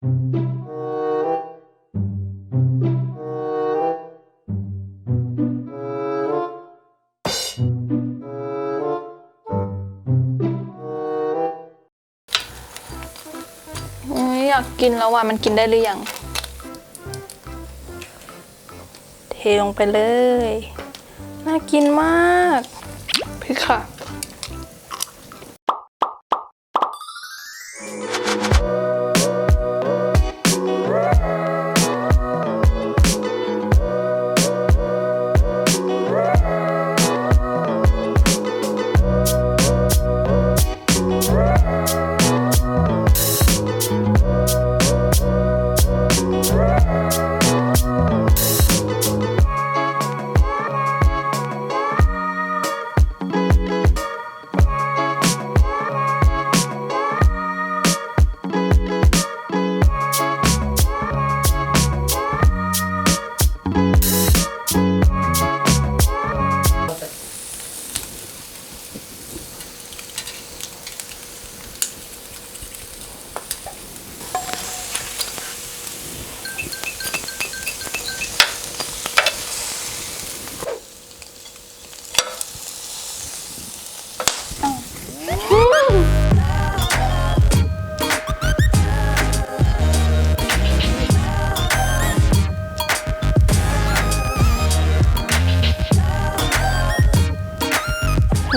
อ้ยอยากกินแล้วว่ะมันกินได้หรือยัง เทลงไปเลย น่ากินมากพริกค่ะ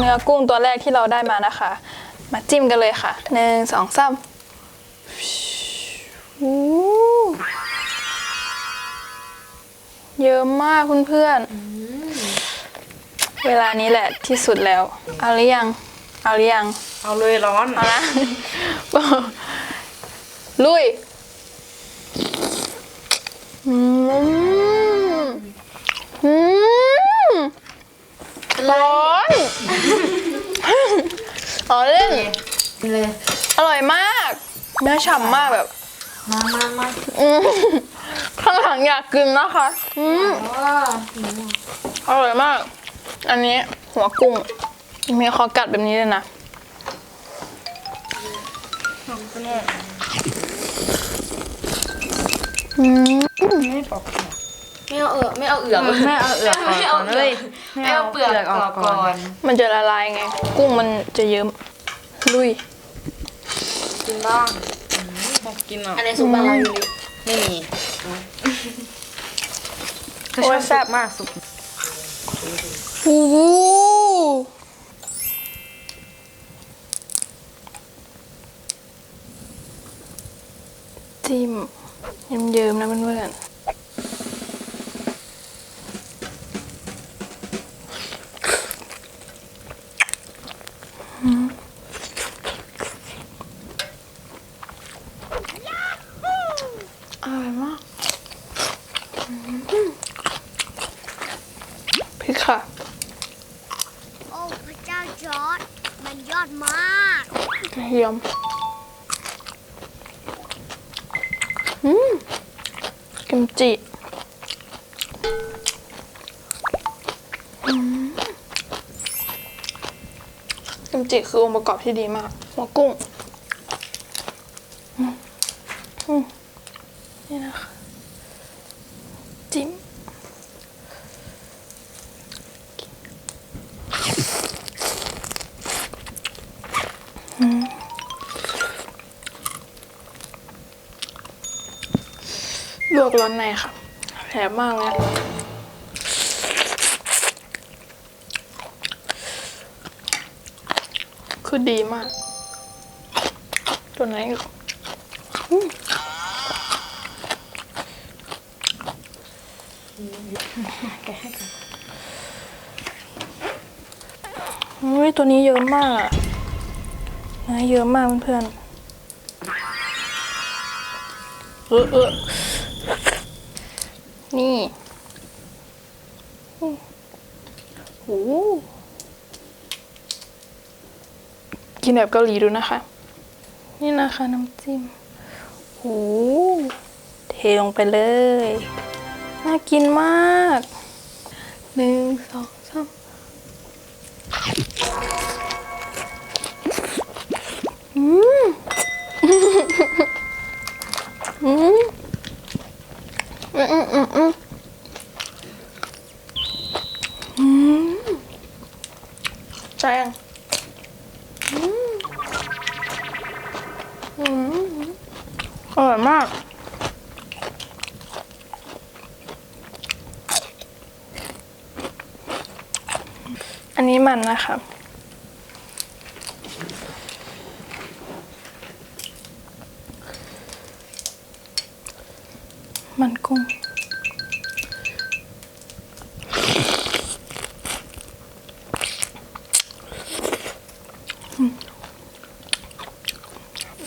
เนื้อกุ้งตัวแรกที่เราได้มานะคะ มาจิ้มกันเลยค่ะหนึ่งสองสามอู้เยอะมากเพื่อนๆเวลานี้แหละที่สุดแล้ว เอาหรือยัง เอาหรือยัง เอาเลยร้อนเอานะลุยอืมอืมร้อน อ๋อเล่น เลย อร่อยมาก เนื้อฉ่ำมากแบบ มามามาอืมข้างหลังอยากกินนะคะ อืมว้าอร่อยมาก อันนี้หัวกุ้ง มีคอกัดแบบนี้เลยนะ อืม ไม่ปอก ไม่เอาเอือกไม่เอาเอือกไม่เอาเอือกออกไม่เอาก่อนเอืเลอยกไม่เอาเปลือกออกก่อน มันจะละลายไง กุ้งมันจะเยิ้มลุย กินบ้างอยากกินอะอันนี้ซุปอะไรอยู่ไม่มีโอ้ยแซ่บมากสุดโอ้โหจิ้มเยิ้มๆนะเพื่อนๆอืมอร่อยมากอืมพริกค่ะ โอ้พระเจ้าจอร์ดมันยอดมาก กระเทียม อืมกิมจิอืมกิมจิคือองค์ประกอบที่ดีมากหัวกุ้ง ลวกร้อนในค่ะ แผลมากเลยคือดีมาก ตัวไหนก็อุ้ยตัวนี้เยอะมากอะเยอะมากเพื่อนเออเออ นี่อืมโอ้โหกินแบบเกาหลีดูนะคะ นี่นะคะน้ำจิ้มโอ้โหเทลงไปเลย น่ากินมากหนึ่งสองสาม อืมอืมอร่อยมากอันนี้มันนะคะมันกุ้ง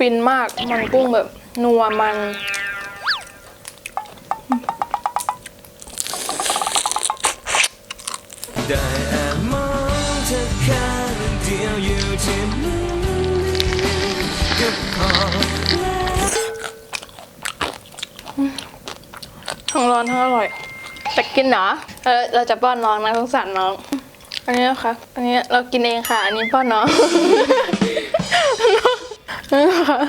ฟินมาก มันกุ้งแบบนัวมัน ได้แอบมองเธอแค่เดียวอยู่ที่มุมนี้ก็พอทั้งร้อนทั้งอร่อยจะกินเหรอเออเราจะป้อนน้องนะสงสารน้อง อันนี้นะคะ อันนี้เรากินเองค่ะ อันนี้ป้อนน้อง นี่นะคะ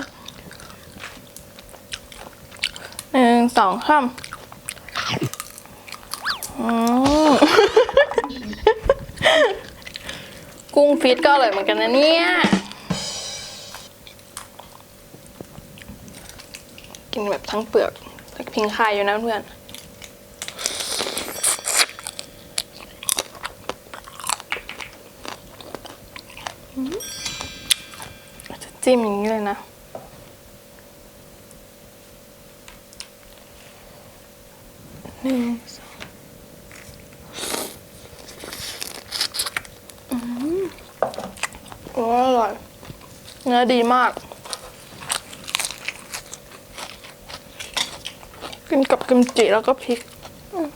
หนึ่งสองสามอืมกุ้งฟิตก็อร่อยเหมือนกันนะเนี่ย กินแบบทั้งเปลือกแต่พิงคายอยู่นะเพื่อน จิ้มอย่างนี้เลยนะ หนึ่งสองอืมโอ้อร่อย เนื้อดีมาก กินกับกิมจิแล้วก็พริกอืม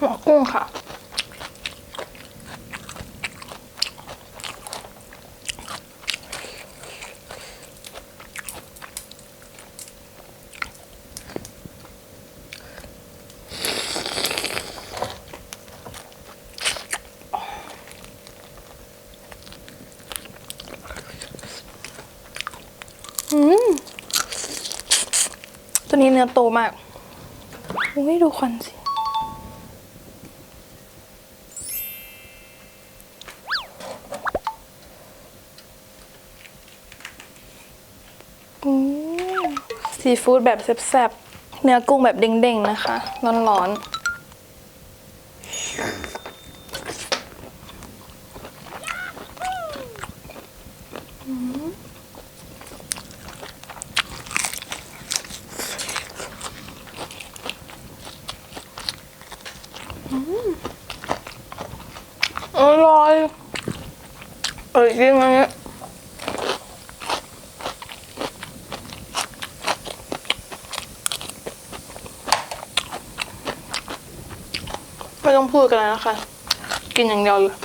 หัวกุ้ งค่ะอืมตัวนี้เนื้อโตมาก อุ้ยดูควันสิ ซีฟู้ดแบบแซ่บๆ เนื้อกุ้งแบบเด้งๆ นะคะ ร้อนๆอืมอร่อยเออจริงอันนี้ ไม่ต้องพูดกันแล้วนะคะ กินอย่างเดียวเลย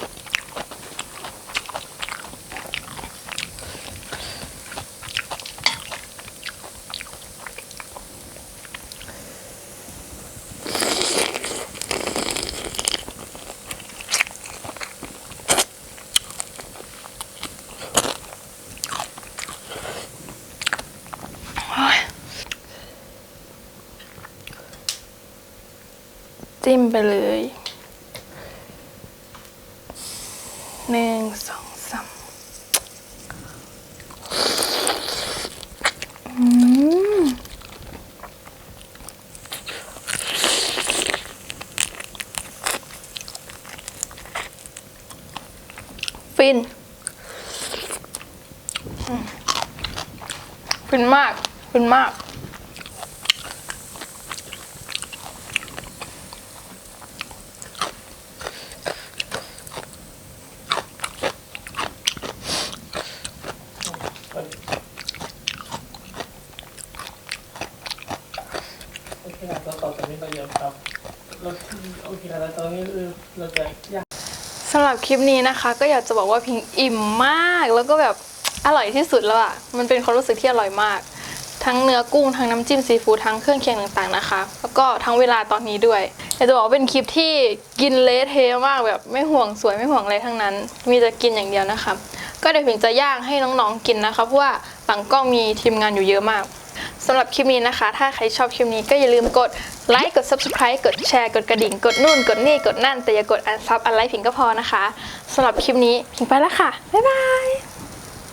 จิ้มไปเลยหนึ่ง สองสามอืมฟิน ฟินมาก ฟินมาก โอเคครับ แล้วต่อจากนี้ไปเดี๋ยวครับราโอเคแล้วตอนนี้คือเราจะย่างสำหรับคลิปนี้นะคะ ก็อยากจะบอกว่าพิงอิ่มมากแล้วก็แบบอร่อยที่สุดแล้วอะ่ะมันเป็นความรู้สึกที่อร่อยมาก ทั้งเนื้อกุ้งทั้งน้ำจิ้มซีฟู้ดทั้งเครื่องเคียงต่างๆนะคะ แล้วก็ทั้งเวลาตอนนี้ด้วยอยากจะบอกว่าเป็นคลิปที่กินเละเทะมากแบบไม่ห่วงสวยไม่ห่วงอะไรทั้งนั้น มีแต่กินอย่างเดียวนะคะ ก็เดี๋ยวผิงจะย่างให้น้องๆกินนะคะเพราะว่าหลังกล้องมีทีมงานอยู่เยอะมาก สำหรับคลิปนี้นะคะ ถ้าใครชอบคลิปนี้ก็อย่าลืมกดไลค์กด subscribe กดแชร์กดกระดิ่ง กดนู่นกดนี่กดนั่น แต่อย่ากดอันซับอันไลค์ผิงก็พอนะคะสำหรับคลิปนี้ผิงไปแล้วค่ะ บ๊ายบาย